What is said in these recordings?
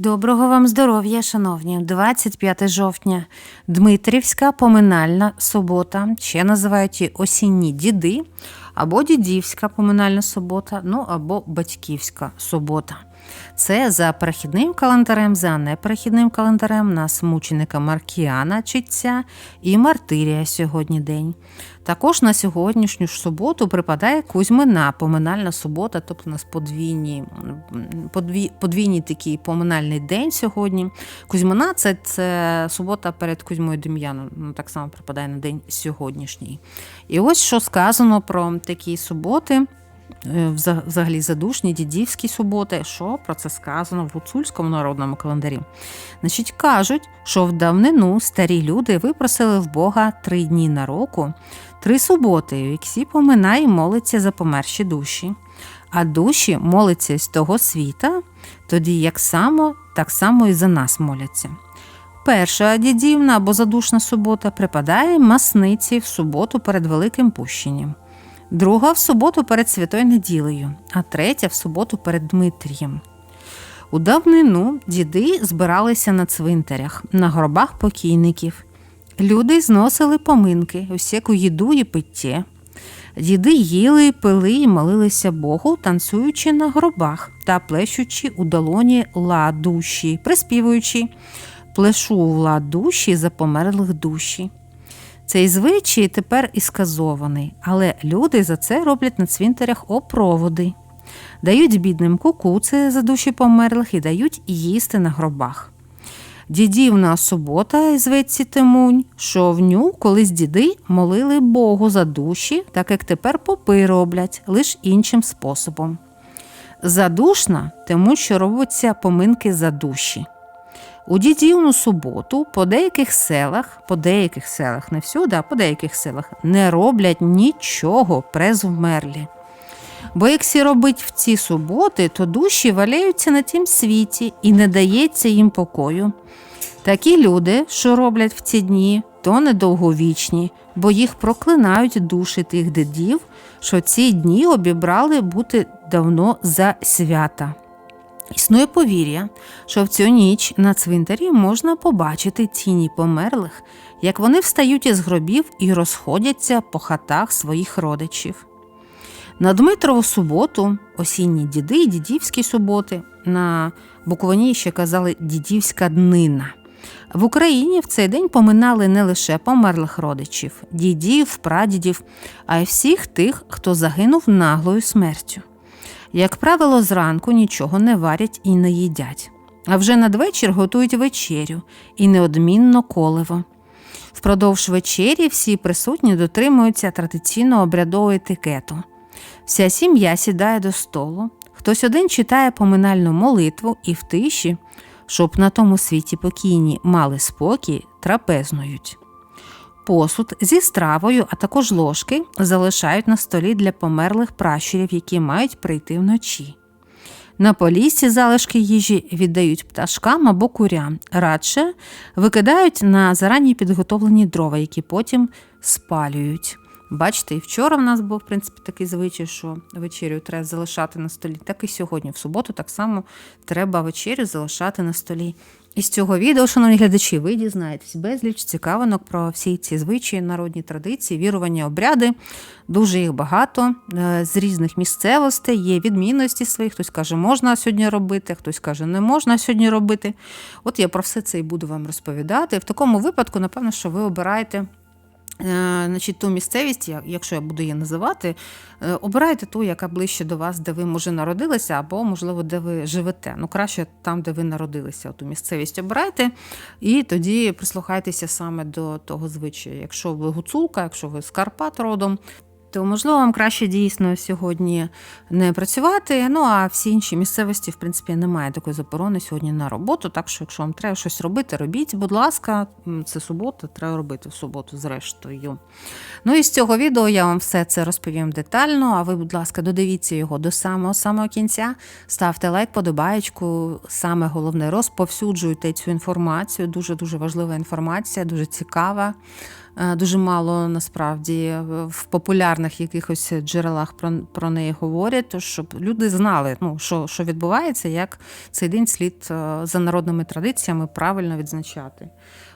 Доброго вам здоров'я, шановні. 25 жовтня. Дмитрівська поминальна субота. Ще називають її осінні діди, або дідівська поминальна субота, ну або батьківська субота. Це за перехідним календарем, за неперехідним календарем нас мученика Маркіана читься і Мартирія сьогодні день. Також на сьогоднішню ж суботу припадає Кузьмина, поминальна субота, тобто у нас подвійні, подвій, подвійний такий поминальний день сьогодні. Кузьмина це, це субота перед Кузьмою Дем'яном, ну, так само припадає на день сьогоднішній. І ось що сказано про такі суботи. Е, вза- Взагалі задушні дідівські суботи, що про це сказано в гуцульському народному календарі. Значить, кажуть, що в давнину старі люди випросили в Бога три дні на року, три суботи, в які поминає молиться за померші душі. А душі моляться з того світа, тоді як само, так само і за нас моляться. Перша дідівна або задушна субота припадає масниці в суботу перед Великим Пущенням, друга в суботу перед Святою Неділею, а третя в суботу перед Дмитрієм. У давнину діди збиралися на цвинтарях, на гробах покійників. Люди зносили поминки, усяку їду і пиття. Діди їли, пили і молилися Богу, танцюючи на гробах та плещучи у долоні ла душі, приспівуючи плешу у ла душі за померлих душі. Цей звичай тепер і сказований, але люди за це роблять на цвинтарях опроводи. Дають бідним кукуци за душі померлих і дають їсти на гробах. Дідівна субота зветься Тимунь, що в ню колись діди молили Богу за душі, так як тепер попи роблять, лиш іншим способом. Задушна, тому що робиться поминки за душі. У дідівну суботу по деяких селах, по деяких селах, не всюди, а по деяких селах, не роблять нічого през вмерлі. Бо якщо робить в ці суботи, то душі валяються на тім світі і не дається їм покою. Такі люди, що роблять в ці дні, то недовговічні, бо їх проклинають душі тих дідів, що ці дні обібрали бути давно за свята. Існує повір'я, що в цю ніч на цвинтарі можна побачити тіні померлих, як вони встають із гробів і розходяться по хатах своїх родичів. На Дмитрову суботу, осінні діди і дідівські суботи, на Буковині ще казали дідівська днина. В Україні в цей день поминали не лише померлих родичів, дідів, прадідів, а й всіх тих, хто загинув наглою смертю. Як правило, зранку нічого не варять і не їдять, а вже надвечір готують вечерю і неодмінно коливо. Впродовж вечері всі присутні дотримуються традиційного обрядового етикету. Вся сім'я сідає до столу, хтось один читає поминальну молитву і в тиші, щоб на тому світі покійні мали спокій, трапезнують. Посуд зі стравою, а також ложки залишають на столі для померлих пращурів, які мають прийти вночі. На полісці залишки їжі віддають пташкам або курям, радше викидають на зарані підготовлені дрова, які потім спалюють. Бачите, і вчора в нас був в принципі такий звичай, що вечерю треба залишати на столі, так і сьогодні, в суботу, так само треба вечерю залишати на столі. Із цього відео, шановні глядачі, ви дізнаєтесь безліч цікавинок про всі ці звичаї, народні традиції, вірування, обряди. Дуже їх багато е, з різних місцевостей. Є відмінності свої. Хтось каже, можна сьогодні робити, хтось каже, не можна сьогодні робити. От я про все це і буду вам розповідати. В такому випадку, напевно, що ви обираєте. Е, Значить, ту місцевість, якщо я буду її називати, е, обирайте ту, яка ближче до вас, де ви може народилися, або можливо, де ви живете. Ну, краще там, де ви народилися, ту місцевість обирайте, і тоді прислухайтеся саме до того звичаю. Якщо ви гуцулка, якщо ви з Карпат родом. То можливо вам краще дійсно сьогодні не працювати. Ну а всі інші місцевості, в принципі, немає такої заборони сьогодні на роботу. Так що, якщо вам треба щось робити, робіть, будь ласка, це субота, треба робити в суботу, зрештою. Ну і з цього відео я вам все це розповім детально. А ви, будь ласка, додивіться його до самого самого кінця. Ставте лайк, подобаєчку. Саме головне, розповсюджуйте цю інформацію. Дуже дуже важлива інформація, дуже цікава. Е, Дуже мало насправді в популярних якихось джерелах про, про неї говорять, щоб люди знали, ну, що, що відбувається, як цей день слід е, за народними традиціями правильно відзначати.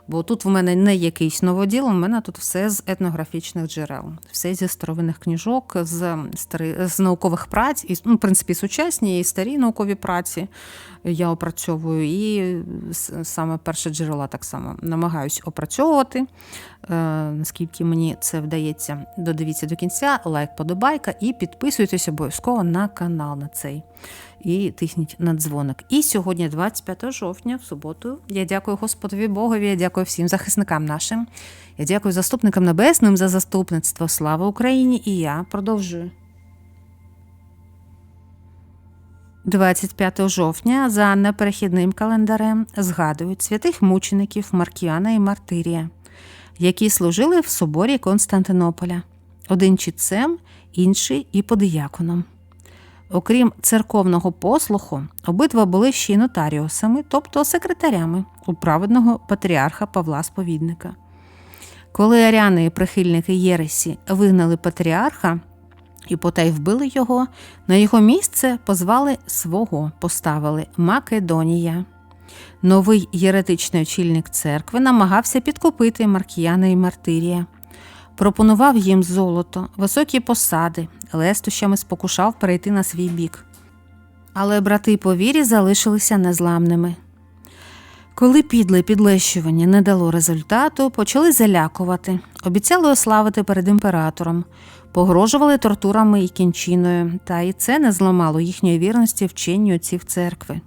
Бо тут в мене не якийсь новоділ, у мене тут все з етнографічних джерел, все зі старовинних книжок, з стари, з наукових праць, і ну, в принципі сучасні і старі наукові праці я опрацьовую. І саме перше джерела так само намагаюсь опрацьовувати. Е, наскільки мені це вдається, додивіться до кінця, лайк, подобайка і підписуйтесь обов'язково на канал на цей і тисніть на дзвоник. І сьогодні, 25 жовтня, в суботу, я дякую Господові Богові, я дякую всім захисникам нашим. Я дякую заступникам небесним за заступництво. Слава Україні! І я продовжую. 25 жовтня за неперехідним календарем згадують святих мучеників Маркіана і Мартирія, які служили в соборі Константинополя, один чітцем, інший іподіяконом. Окрім церковного послуху, обидва були ще й нотаріусами, тобто секретарями у праведного патріарха Павла Сповідника. Коли аряни і прихильники Єресі вигнали патріарха і потай вбили його, на його місце позвали свого, поставили Македонія. Новий єретичний очільник церкви намагався підкупити Маркіяна і Мартирія. Пропонував їм золото, високі посади, лестощами спокушав перейти на свій бік. Але брати по вірі залишилися незламними. Коли підле підлещування не дало результату, почали залякувати, обіцяли ославити перед імператором, погрожували тортурами і кінчиною, та і це не зламало їхньої вірності вченню отців церкви.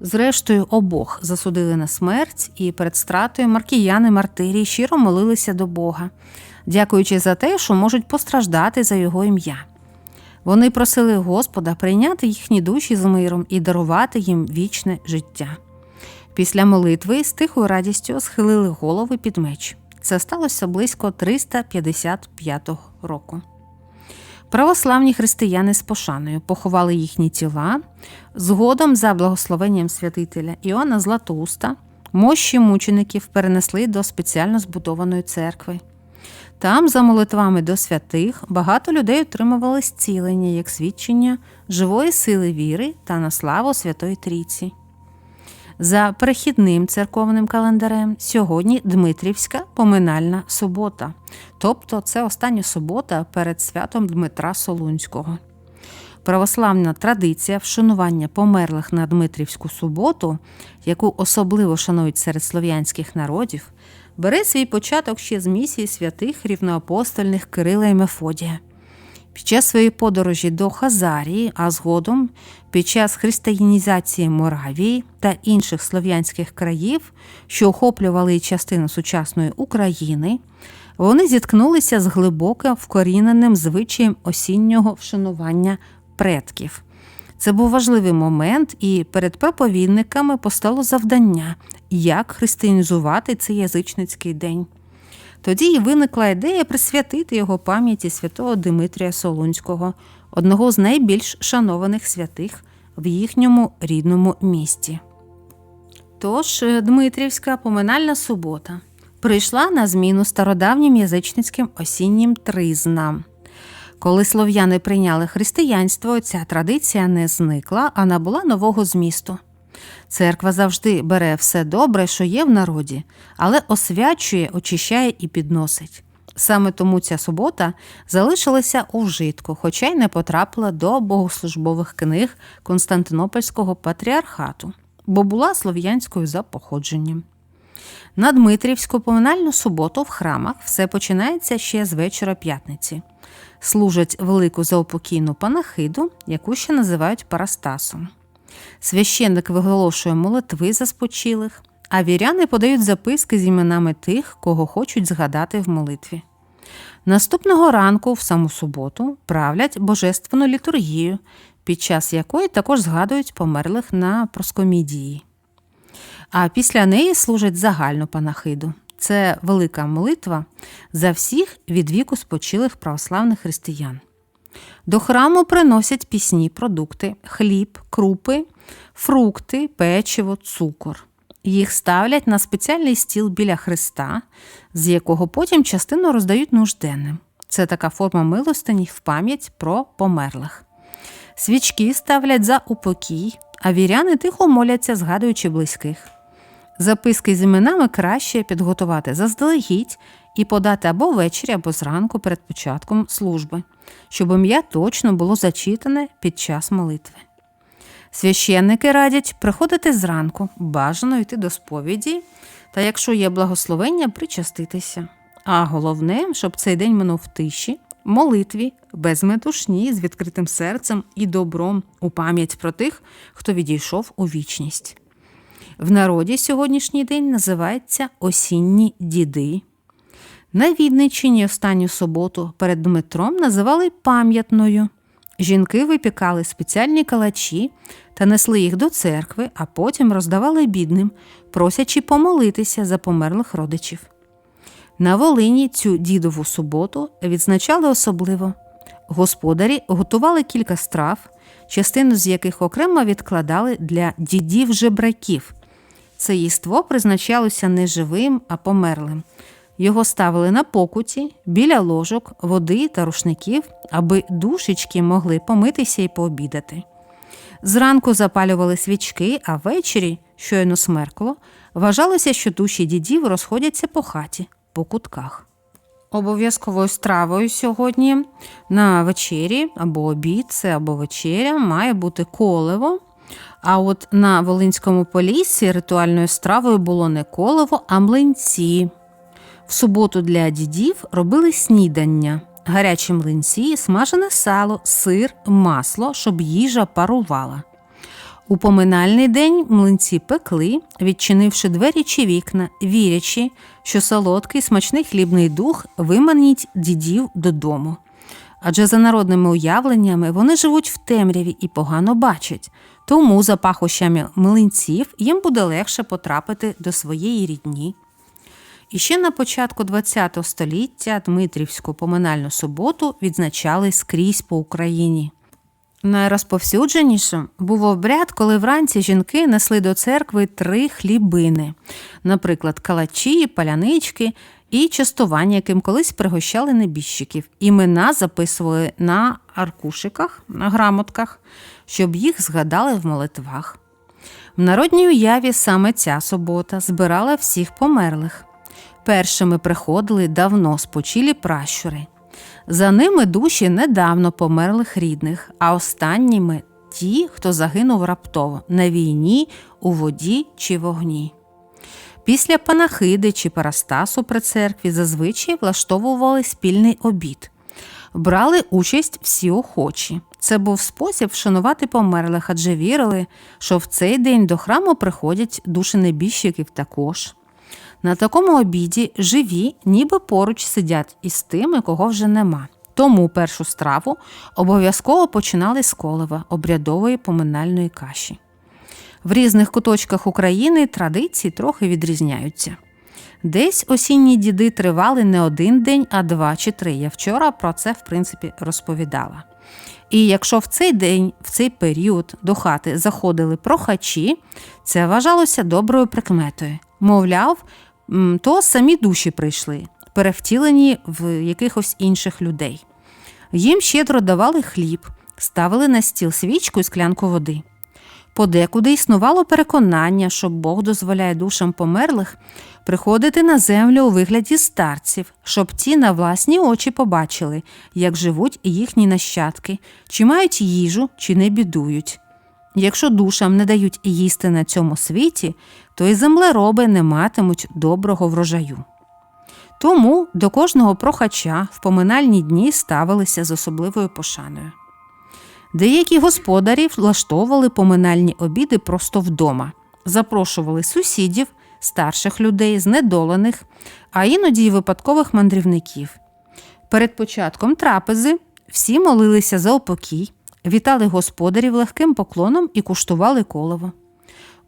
Зрештою, обох засудили на смерть, і перед стратою маркіяни Мартирії щиро молилися до Бога, дякуючи за те, що можуть постраждати за його ім'я. Вони просили Господа прийняти їхні душі з миром і дарувати їм вічне життя. Після молитви з тихою радістю схилили голови під меч. Це сталося близько 355 року. Православні християни з пошаною поховали їхні тіла. Згодом, за благословенням святителя Іоанна Златоуста, мощі мучеників перенесли до спеціально збудованої церкви. Там, за молитвами до святих, багато людей отримували зцілення як свідчення живої сили віри та на славу Святої Трійці. За перехідним церковним календарем сьогодні Дмитрівська поминальна субота, тобто це остання субота перед святом Дмитра Солунського. Православна традиція вшанування померлих на Дмитрівську суботу, яку особливо шанують серед слов'янських народів, бере свій початок ще з місії святих рівноапостольних Кирила і Мефодія. Під час своєї подорожі до Хазарії, а згодом під час християнізації Моравії та інших слов'янських країв, що охоплювали частину сучасної України, вони зіткнулися з глибоко вкоріненим звичаєм осіннього вшанування предків. Це був важливий момент, і перед проповідниками постало завдання, як християнізувати цей язичницький день. Тоді й виникла ідея присвятити його пам'яті святого Димитрія Солунського, одного з найбільш шанованих святих в їхньому рідному місті. Тож Дмитрівська поминальна субота прийшла на зміну стародавнім язичницьким осіннім тризнам. Коли слов'яни прийняли християнство, ця традиція не зникла, а набула нового змісту. Церква завжди бере все добре, що є в народі, але освячує, очищає і підносить. Саме тому ця субота залишилася у вжитку, хоча й не потрапила до богослужбових книг Константинопольського патріархату, бо була слов'янською за походженням. На Дмитрівську поминальну суботу в храмах все починається ще з вечора п'ятниці. Служать велику заупокійну панахиду, яку ще називають парастасом. Священник виголошує молитви за спочилих, а віряни подають записки з іменами тих, кого хочуть згадати в молитві. Наступного ранку, в саму суботу, правлять божественну літургію, під час якої також згадують померлих на проскомідії. А після неї служать загальну панахиду. Це велика молитва за всіх від віку спочилих православних християн. До храму приносять пісні продукти, хліб, крупи, фрукти, печиво, цукор. Їх ставлять на спеціальний стіл біля Христа, з якого потім частину роздають нужденним. Це така форма милостині в пам'ять про померлих. Свічки ставлять за упокій, а віряни тихо моляться, згадуючи близьких. Записки з іменами краще підготувати заздалегідь і подати або ввечері, або зранку перед початком служби, щоб ім'я точно було зачитане під час молитви. Священники радять приходити зранку, бажано йти до сповіді, та якщо є благословення, причаститися. А головне, щоб цей день минув в тиші, молитві, без метушні, з відкритим серцем і добром у пам'ять про тих, хто відійшов у вічність. В народі сьогоднішній день називається Осінні діди. На Відничині останню суботу перед Дмитром називали пам'ятною. Жінки випікали спеціальні калачі та несли їх до церкви, а потім роздавали бідним, просячи помолитися за померлих родичів. На Волині цю дідову суботу відзначали особливо. Господарі готували кілька страв, частину з яких окремо відкладали для дідів жебраків. Це їство призначалося не живим, а померлим. Його ставили на покуті, біля ложок, води та рушників, аби душечки могли помитися і пообідати. Зранку запалювали свічки, а ввечері, щойно смеркло, вважалося, що душі дідів розходяться по хаті, по кутках. Обов'язковою стравою сьогодні на вечері або обід, це або вечеря, має бути колево. А от на Волинському поліссі ритуальною стравою було не колево, а млинці. В суботу для дідів робили снідання, гарячі млинці, смажене сало, сир, масло, щоб їжа парувала. У поминальний день млинці пекли, відчинивши двері чи вікна, вірячи, що солодкий смачний хлібний дух виманить дідів додому. Адже за народними уявленнями вони живуть в темряві і погано бачать, тому за пахощами млинців їм буде легше потрапити до своєї рідні. І ще на початку ХХ століття Дмитрівську поминальну суботу відзначали скрізь по Україні. Найрозповсюдженішим був обряд, коли вранці жінки несли до церкви три хлібини, наприклад, калачі, палянички і частування, яким колись пригощали небіжчиків. Імена записували на аркушиках, на грамотках, щоб їх згадали в молитвах. В народній уяві саме ця субота збирала всіх померлих. Першими приходили давно спочилі пращури. За ними душі недавно померлих рідних, а останніми ті, хто загинув раптово на війні, у воді чи вогні. Після панахиди чи парастасу при церкві зазвичай влаштовували спільний обід. Брали участь всі охочі. Це був спосіб вшанувати померлих, адже вірили, що в цей день до храму приходять душі небіжчиків також. На такому обіді живі, ніби поруч сидять із тими, кого вже нема. Тому першу страву обов'язково починали з колева обрядової поминальної каші. В різних куточках України традиції трохи відрізняються. Десь осінні діди тривали не один день, а два чи три. Я вчора про це, в принципі, розповідала. І якщо в цей день, в цей період до хати заходили прохачі, це вважалося доброю прикметою. Мовляв, то самі душі прийшли, перевтілені в якихось інших людей. Їм щедро давали хліб, ставили на стіл свічку і склянку води. Подекуди існувало переконання, що Бог дозволяє душам померлих приходити на землю у вигляді старців, щоб ті на власні очі побачили, як живуть їхні нащадки, чи мають їжу, чи не бідують. Якщо душам не дають їсти на цьому світі, то й землероби не матимуть доброго врожаю. Тому до кожного прохача в поминальні дні ставилися з особливою пошаною. Деякі господарі влаштовували поминальні обіди просто вдома, запрошували сусідів, старших людей, знедолених, а іноді й випадкових мандрівників. Перед початком трапези всі молилися за упокій, вітали господарів легким поклоном і куштували колово.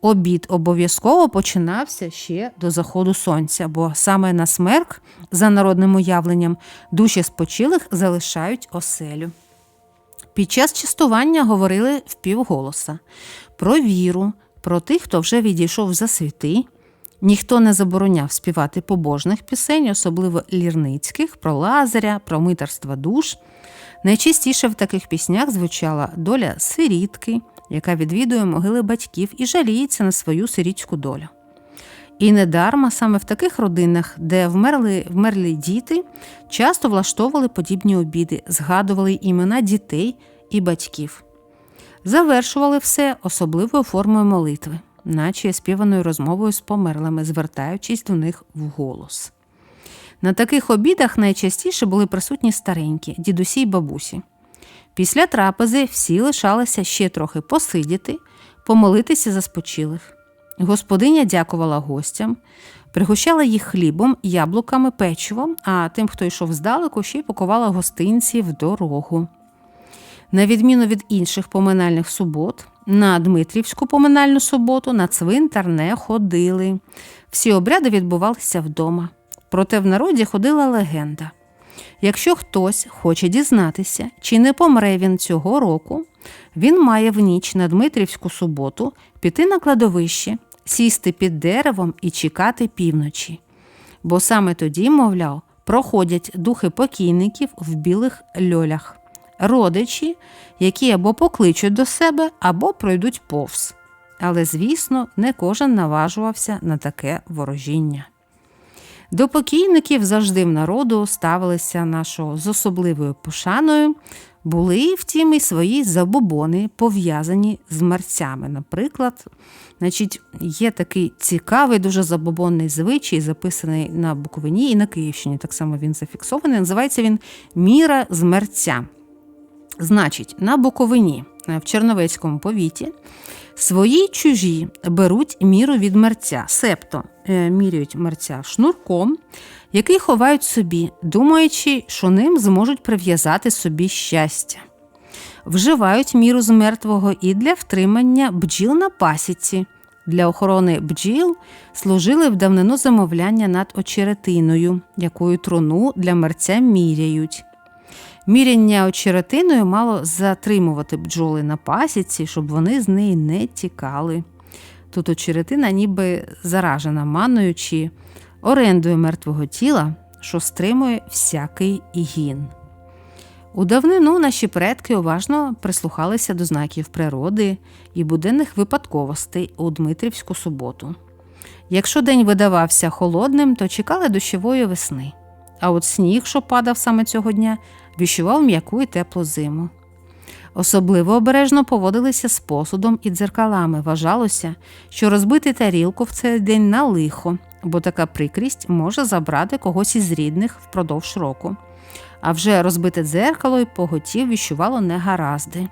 Обід обов'язково починався ще до заходу сонця, бо саме на смерк, за народним уявленням, душі спочилих залишають оселю. Під час частування говорили впівголоса про віру, про тих, хто вже відійшов за світи. Ніхто не забороняв співати побожних пісень, особливо лірницьких, про лазаря, про митерство душ. Найчастіше в таких піснях звучала доля сирітки, яка відвідує могили батьків і жаліється на свою сирітську долю. І недарма саме в таких родинах, де вмерли, вмерлі діти, часто влаштовували подібні обіди, згадували імена дітей і батьків. Завершували все особливою формою молитви, наче співаною розмовою з померлими, звертаючись до них вголос. На таких обідах найчастіше були присутні старенькі, дідусі й бабусі. Після трапези всі лишалися ще трохи посидіти, помолитися за спочилих. Господиня дякувала гостям, пригощала їх хлібом, яблуками, печивом, а тим, хто йшов здалеку, ще й пакувала гостинці в дорогу. На відміну від інших поминальних субот, на Дмитрівську поминальну суботу на цвинтар не ходили. Всі обряди відбувалися вдома. Проте в народі ходила легенда. Якщо хтось хоче дізнатися, чи не помре він цього року, він має в ніч на Дмитрівську суботу піти на кладовище, сісти під деревом і чекати півночі. Бо саме тоді, мовляв, проходять духи покійників в білих льолях, родичі, які або покличуть до себе, або пройдуть повз. Але, звісно, не кожен наважувався на таке ворожіння. До покійників завжди в народу ставилися нашого з особливою пошаною, були, втім, і свої забобони, пов'язані з мерцями. Наприклад, значить, є такий цікавий, дуже забобонний звичай, записаний на Буковині і на Київщині. Так само він зафіксований. Називається він Міра з мерця. Значить, на Буковині, в Черновецькому повіті, свої чужі беруть міру від мерця, себто е, міряють мерця шнурком, який ховають собі, думаючи, що ним зможуть прив'язати собі щастя. Вживають міру з мертвого і для втримання бджіл на пасіці. Для охорони бджіл служили в давнину замовляння над очеретиною, якою труну для мерця міряють. Міряння очеретиною мало затримувати бджоли на пасіці, щоб вони з неї не тікали. Тут очеретина ніби заражена маною чи орендою мертвого тіла, що стримує всякий гін. У давнину наші предки уважно прислухалися до знаків природи і буденних випадковостей у Дмитрівську суботу. Якщо день видавався холодним, то чекали дощової весни. А от сніг, що падав саме цього дня, віщував м'яку і теплу зиму. Особливо обережно поводилися з посудом і дзеркалами. Вважалося, що розбити тарілку в цей день на лихо, бо така прикрість може забрати когось із рідних впродовж року. А вже розбите дзеркало й поготів віщувало негаразди.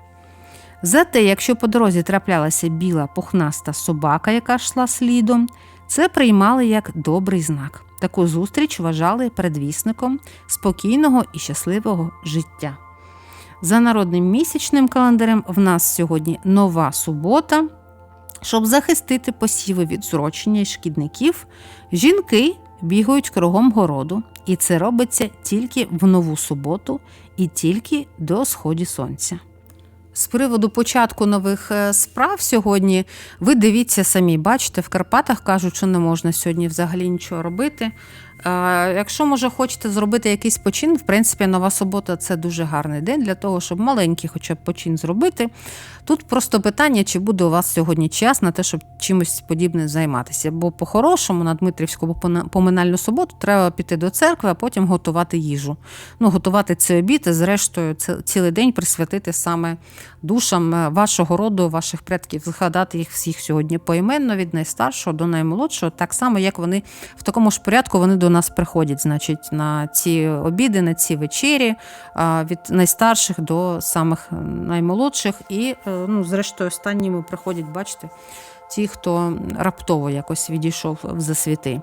Зате, якщо по дорозі траплялася біла пухнаста собака, яка йшла слідом, це приймали як добрий знак. Таку зустріч вважали предвісником спокійного і щасливого життя. За народним місячним календарем в нас сьогодні нова субота. Щоб захистити посіви від зрочення і шкідників, жінки бігають кругом городу, і це робиться тільки в нову суботу і тільки до сході сонця. З приводу початку нових е, справ сьогодні ви дивіться самі, бачите, в Карпатах кажуть, що не можна сьогодні взагалі нічого робити. Якщо, може, хочете зробити якийсь почин, в принципі, нова субота це дуже гарний день для того, щоб маленький хоча б почин зробити. Тут просто питання, чи буде у вас сьогодні час на те, щоб чимось подібним займатися. Бо по-хорошому на Дмитрівську поминальну суботу треба піти до церкви, а потім готувати їжу. Ну, Готувати цей обід і, зрештою, цілий день присвятити саме душам е, вашого роду, ваших предків, згадати їх всіх сьогодні поіменно від найстаршого до наймолодшого, так само, як вони в такому ж порядку вони до нас приходять, значить, на ці обіди, на ці вечері, від найстарших до самих наймолодших. І, е, ну, зрештою, останніми приходять, бачите, ті, хто раптово якось відійшов в засвіти.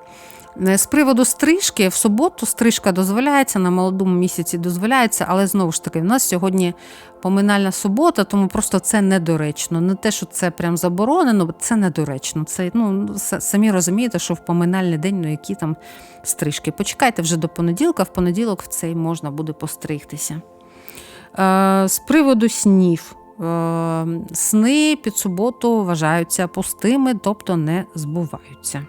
Е, з приводу стрижки в суботу стрижка дозволяється, на молодому місяці дозволяється, але знову ж таки, в нас сьогодні поминальна субота, тому просто це недоречно. Не те, що це прям заборонено, це недоречно. Це ну самі розумієте, що в поминальний день ну які там стрижки. Почекайте вже до понеділка, в понеділок в цей можна буде постригтися. Е, з приводу снів. е, сни під суботу вважаються пустими, тобто не збуваються.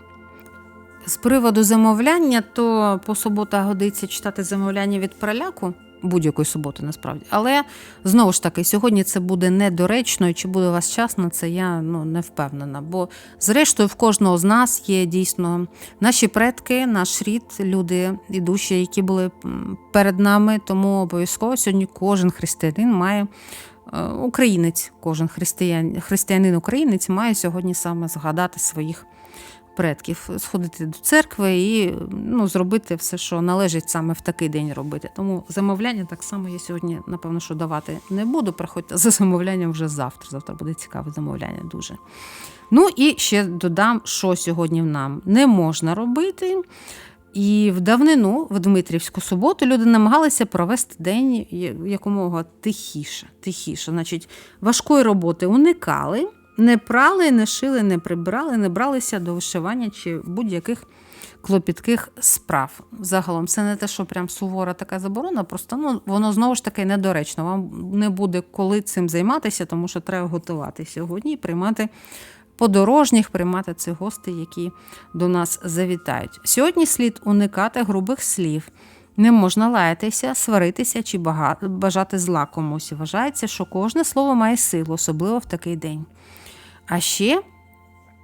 З приводу замовляння, то по суботах годиться читати замовляння від переляку будь-якої суботи, насправді. Але знову ж таки, сьогодні це буде недоречно, і чи буде у вас час на це, я ну, не впевнена. Бо, зрештою, в кожного з нас є дійсно наші предки, наш рід, люди і душі, які були перед нами. Тому обов'язково сьогодні кожен християнин має. е, Українець, кожен християн, християнин українець має сьогодні саме згадати своїх предків, сходити до церкви і ну, зробити все, що належить саме в такий день робити. Тому замовляння так само я сьогодні, напевно, що давати не буду. Приходьте за замовлянням вже завтра. Завтра буде цікаве замовляння дуже. Ну і ще додам, що сьогодні нам не можна робити. І в давнину, в Дмитрівську суботу, люди намагалися провести день якомога тихіше. тихіше. Значить, важкої роботи уникали, не прали, не шили, не прибирали, не бралися до вишивання чи будь-яких клопітких справ. Загалом, це не те, що прям сувора така заборона, просто ну, воно знову ж таки недоречно. Вам не буде коли цим займатися, тому що треба готувати сьогодні і приймати подорожніх, приймати цих гостей, які до нас завітають. Сьогодні слід уникати грубих слів. Не можна лаятися, сваритися чи бажати зла комусь. Вважається, що кожне слово має силу, особливо в такий день. А ще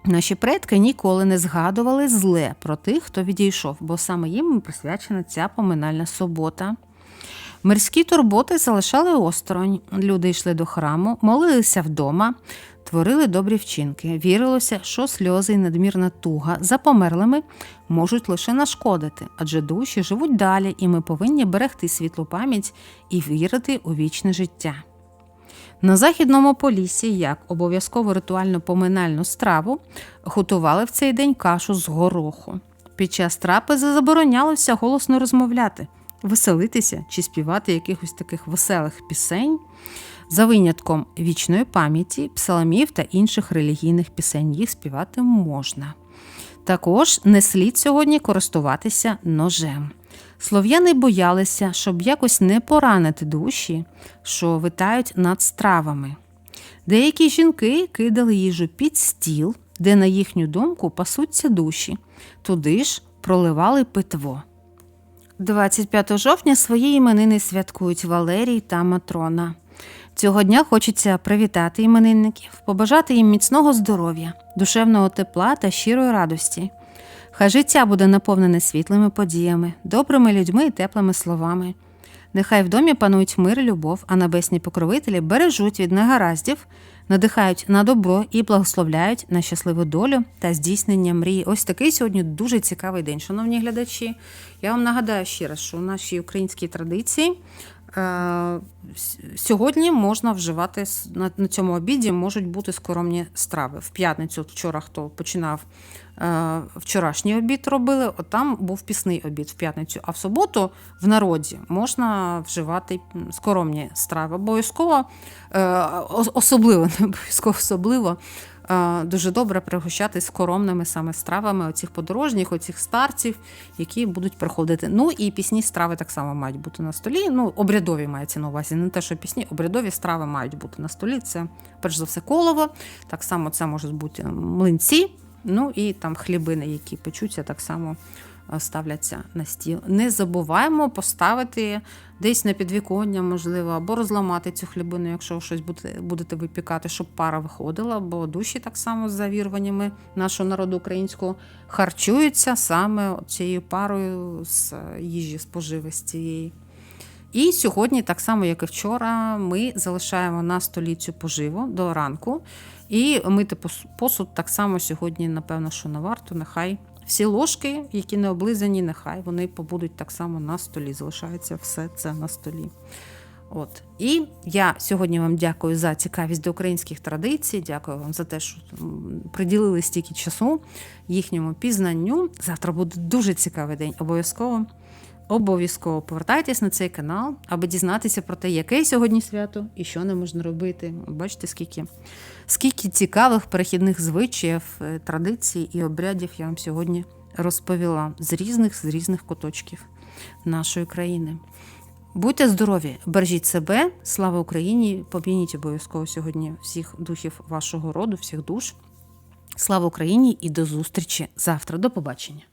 наші предки ніколи не згадували зле про тих, хто відійшов, бо саме їм присвячена ця поминальна субота. Мирські турботи залишали осторонь. Люди йшли до храму, молилися вдома, творили добрі вчинки. Вірилося, що сльози і надмірна туга за померлими можуть лише нашкодити, адже душі живуть далі, і ми повинні берегти світлу пам'ять і вірити у вічне життя. На західному полісі, як обов'язково ритуальну поминальну страву, готували в цей день кашу з гороху. Під час трапези заборонялося голосно розмовляти, веселитися чи співати якихось таких веселих пісень, за винятком вічної пам'яті, псалмів та інших релігійних пісень їх співати можна. Також не слід сьогодні користуватися ножем. Слов'яни боялися, щоб якось не поранити душі, що витають над стравами. Деякі жінки кидали їжу під стіл, де, на їхню думку, пасуться душі, туди ж проливали питво. 25 жовтня свої іменини святкують Валерій та Матрона. Цього дня хочеться привітати іменинників, побажати їм міцного здоров'я, душевного тепла та щирої радості. Хай життя буде наповнене світлими подіями, добрими людьми і теплими словами. Нехай в домі панують мир і любов, а небесні покровителі бережуть від негараздів, надихають на добро і благословляють на щасливу долю та здійснення мрії. Ось такий сьогодні дуже цікавий день. Шановні глядачі, я вам нагадаю ще раз, що у нашій українській традиції Е, Сьогодні можна вживати на, цьому обіді можуть бути скоромні страви. В п'ятницю, вчора хто починав вчорашній обід робили, от там був пісний обід в п'ятницю. А в суботу в народі можна вживати скоромні страви. Обов'язково, е, особливо, не обов'язково особливо. е, Дуже добре пригощати скоромними саме стравами оцих подорожніх, оцих старців, які будуть приходити. Ну і пісні страви так само мають бути на столі. Ну, обрядові мається на увазі, не те, що пісні, обрядові страви мають бути на столі. Це перш за все колово. Так само це можуть бути млинці, ну і там хлібини, які печуться, так само е, ставляться на стіл. Не забуваємо поставити десь на підвіконня, можливо, або розламати цю хлібину, якщо щось будете, випікати, щоб пара виходила, бо душі так само з завіруваннями нашого народу українського харчуються саме цією парою з е, їжі споживи з цієї. І сьогодні, так само як і вчора, ми залишаємо на столі цю поживу до ранку. І мити пос- посуд так само сьогодні, напевно, що не варто. Нехай всі ложки, які не облизані, нехай вони побудуть так само на столі. Залишається все це на столі. От. І я сьогодні вам дякую за цікавість до українських традицій. Дякую вам за те, що приділили стільки часу їхньому пізнанню. Завтра буде дуже цікавий день. Обов'язково Обов'язково повертайтесь на цей канал, аби дізнатися про те, яке сьогодні свято і що не можна робити. Бачите, скільки, скільки цікавих перехідних звичаїв, е, традицій і обрядів я вам сьогодні розповіла з різних з різних куточків нашої країни. Будьте здорові, бережіть себе, слава Україні! Помініть обов'язково сьогодні всіх духів вашого роду, всіх душ. Слава Україні і до зустрічі завтра. До побачення.